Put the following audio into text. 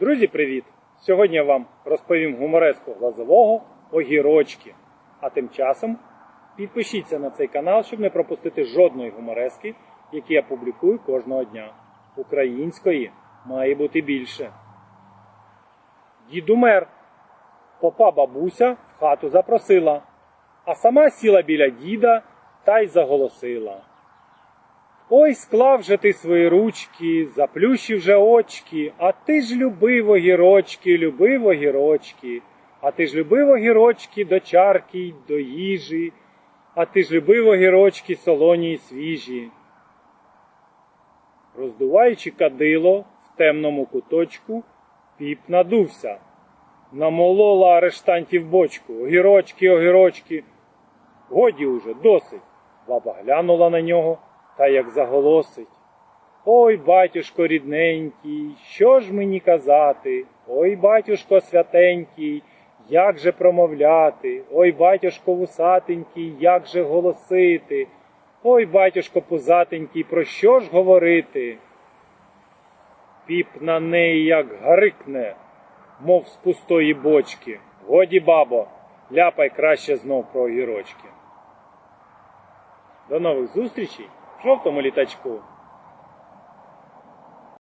Друзі, привіт! Сьогодні я вам розповім гумореску глазового огірочки. А тим часом підпишіться на цей канал, щоб не пропустити жодної гуморески, які я публікую кожного дня. Української має бути більше. Дід умер. Попа бабуся в хату запросила, а сама сіла біля діда та й заголосила. Ой, склав же ти свої ручки, заплющив же очки, а ти ж любив огірочки, любив огірочки, а ти ж любив огірочки до чарки й до їжі, а ти ж любив огірочки солоні й свіжі. Роздуваючи кадило в темному куточку, піп надувся. Намолола арештантів бочку, огірочки, огірочки. Годі уже, досить. Баба глянула на нього та як заголосить. Ой, батюшко рідненький, що ж мені казати? Ой, батюшко святенький, як же промовляти? Ой, батюшко вусатенький, як же голосити? Ой, батюшко пузатенький, про що ж говорити? Піп на неї як гарикне, мов з пустої бочки. Годі, бабо, ляпай краще знов про огірочки. До нових зустрічей жовтому літачку.